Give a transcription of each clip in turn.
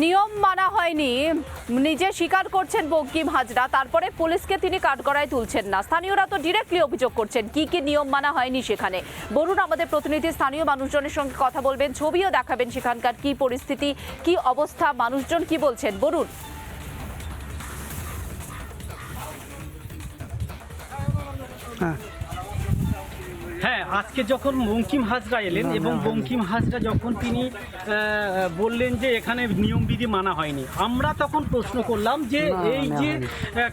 নিয়ম মানা হয়নি। নিজে স্বীকার করছেন বঙ্কিম হাজরা তারপরে পুলিশকে তিনি কাঠগড়ায় তুলছেন না। স্থানীয়রা তো ডিরেক্টলি অভিযোগ করছেন। কি কি নিয়ম মানা হয়নি সেখানে? বলুন আমাদের প্রতিনিধি, স্থানীয় মানুষজনের সঙ্গে কথা বলবেন, ছবিও দেখাবেন সেখানকার কি পরিস্থিতি, কি অবস্থা, মানুষজন কি বলছেন? বলুন হ্যাঁ। আজকে যখন বঙ্কিম হাজরা এলেন এবং বঙ্কিম হাজরা যখন তিনি বললেন যে এখানে নিয়মবিধি মানা হয়নি আমরা তখন প্রশ্ন করলাম যে এই যে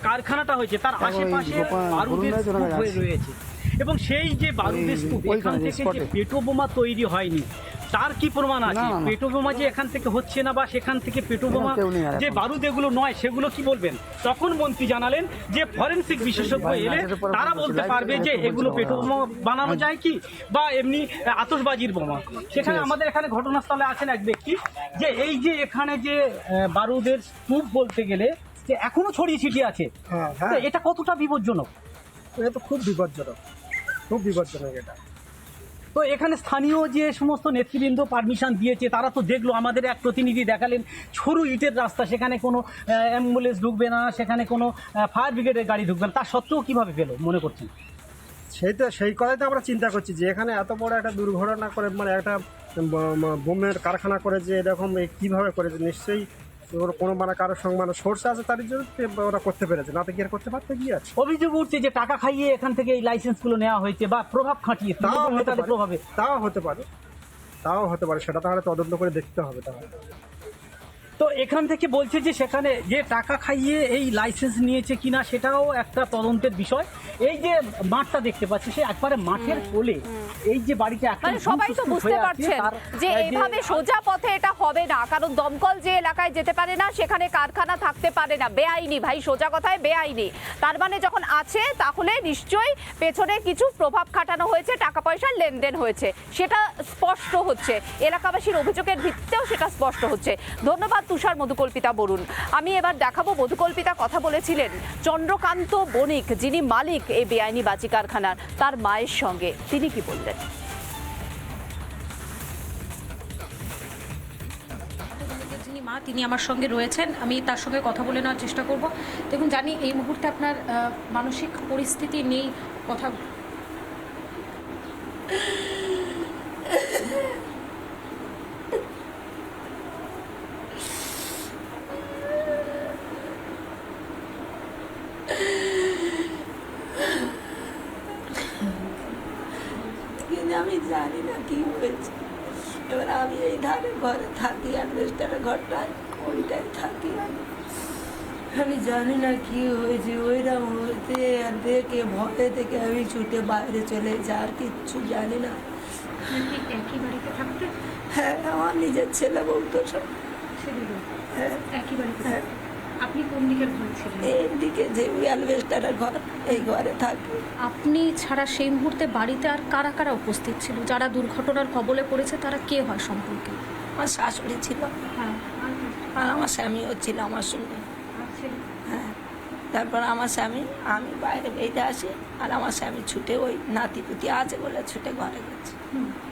কারখানাটা হয়েছে তার আশেপাশে বারুদের স্তূপ হয়ে রয়েছে। এবং সেই যে বারুদের স্তূপ এখান থেকে যে পেটো বোমা তৈরি হয়নি তার কি প্রমাণ আছে। পেটো বোমা যে এখান থেকে হচ্ছে না বা সেখান থেকে পেটো বোমা যে বারুদ এগুলো নয় সেগুলো কি বলবেন? তখন মন্ত্রী জানালেন যে ফরেনসিক বিশেষজ্ঞ এলে তারা বলতে পারবে যে এগুলো পেটো বোমা বানানো যায় কি? বা এমনি আতসবাজির বোমা। সেখানে আমাদের এখানে ঘটনাস্থলে আছেন এক ব্যক্তি যে এই যে এখানে যে বারুদের স্তূপ বলতে গেলে যে এখনও ছড়িয়ে ছিটিয়ে আছে। হ্যাঁ তো হ্যাঁ এটা কতটা বিপজ্জনক? এটা তো খুব বিপজ্জনক। খুব বিপজ্জনক এটা। তো এখানে স্থানীয় যে সমস্ত নেতৃবৃন্দ পারমিশন দিয়েছে, তারা তো দেখল, আমাদের এক প্রতিনিধি দেখালেন, সরু ইটের রাস্তা, সেখানে কোনো অ্যাম্বুলেন্স ঢুকবে না, সেখানে কোনো ফায়ার ব্রিগেডের গাড়ি ঢুকবে না তার সত্ত্বেও কীভাবে পেল, মনে করছেন? সেই তো সেই কথাই তো আমরা চিন্তা করছি যে এখানে এত বড় একটা দুর্ঘটনা করে মানে একটা বোমের কারখানা করে যে এরকম কীভাবে করেছে, নিশ্চয়ই কোনো মানে কারোর সঙ্গে মানে সোর্স আছে তার জন্য ওরা করতে পেরেছে না তো কি আর করতে পারতে কি আছে? অভিযোগ উঠছে যে টাকা খাইয়ে এখান থেকে এই লাইসেন্সগুলো নেওয়া হয়েছে বা প্রভাব খাটিয়ে তাও হতে পারে প্রভাবে। তাও হতে পারে তাও হতে পারে সেটা তাহলে তদন্ত করে দেখতে হবে তাহলে। তো এখান থেকে বলছে যে সেখানে যে টাকা খাইয়ে এই লাইসেন্স নিয়েছে কিনা সেটাও একটা তদন্তের বিষয়। এই যে মাঠটা দেখতে পাচ্ছি সে একবারে মাঠের কোলে। এই যে বাড়িতে মানে সবাই তো বুঝতে পারছেন যে এইভাবে সোজা পথে এটা হবে না কারণ দমকল যে এলাকায় যেতে পারে না সেখানে কারখানা থাকতে পারে না। বেআইনি ভাই সোজা কথায় বেআইনি। তার মানে যখন আছে তাহলে নিশ্চয়ই পেছনে কিছু প্রভাব খাটানো হয়েছে টাকা পয়সার লেনদেন হয়েছে। সেটা স্পষ্ট হচ্ছে। এলাকাবাসীর অভিযোগের ভিত্তিতেও সেটা স্পষ্ট হচ্ছে। ধন্যবাদ তুষার মধুকল্পিতা বরুণ। আমি এবার দেখাবো মধুকল্পিতা কথা বলেছিলেন চন্দ্রকান্ত বণিক, যিনি মালিক এই বেআইনি বাজি কারখানার, তার মায়ের সঙ্গে। তিনি কি বললেন? মা, তিনি আমার সঙ্গে রয়েছেন। আমি তার সঙ্গে কথা বলে নেওয়ার চেষ্টা করব। দেখুন, জানি এই মুহূর্তে আপনার মানসিক পরিস্থিতি নেই, কথা কিন্তু আমি জানি না কি হয়েছে। এবার আমি এই ধারে ঘরে থাকি অ্যাডভেস্টারের ঘরটায় ওইটাই থাকি? আমি জানি না কি হয়েছে ওইরকম হতে আর দেখে ভয়ে থেকে আমি ছুটে বাইরে চলে যাই আর কিচ্ছু জানি না। আপনি একই বাড়িতে থাকতে? হ্যাঁ আমার নিজের ছেলে বউ তো সব। হ্যাঁ। একই বাড়িতে? আপনি কোন দিকের ঘরে ছিলেন দিকে যে অ্যালভেস্টারের ঘর এই ঘরে থাকি। আপনি ছাড়া সেই মুহূর্তে বাড়িতে আর কারা কারা উপস্থিত ছিল? যারা দুর্ঘটনার কবলে পড়েছে তারা কে হয় সম্পর্কে? আমার শাশুড়ি ছিল। হ্যাঁ আর আমার স্বামীও ছিল আমার সঙ্গে। হ্যাঁ তারপর আমার স্বামী আমি বাইরে বেরিয়ে আসি আর আমার স্বামী ছুটে ওই নাতি পুতি আছে বলে ছুটে ঘরে গেছে।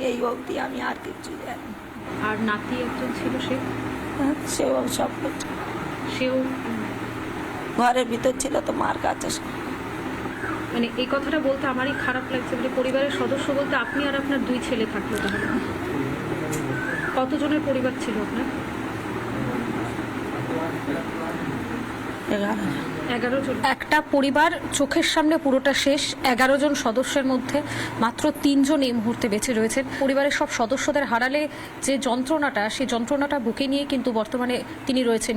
এই অবধি আমি আর কিছু জানি আর নাতি একজন ছিল সে? হ্যাঁ, সেও সব করছে সেও ঘরের ভিতর ছিল তো মার কাছে মানে এই কথাটা বলতে আমারই খারাপ লাগছে যে পরিবারের সদস্য বলতে আপনি আর আপনার দুই ছেলে থাকল তাহলে। কতজনের পরিবার ছিল আপনার? এগারো এগারো জন। একটা পরিবার চোখের সামনে পুরোটা শেষ এগারো জন সদস্যের মধ্যে মাত্র তিনজন এই মুহূর্তে বেঁচে রয়েছেন পরিবারের সব সদস্যদের হারালে যে যন্ত্রণাটা সেই যন্ত্রণাটা বুকে নিয়ে কিন্তু বর্তমানে তিনি রয়েছেন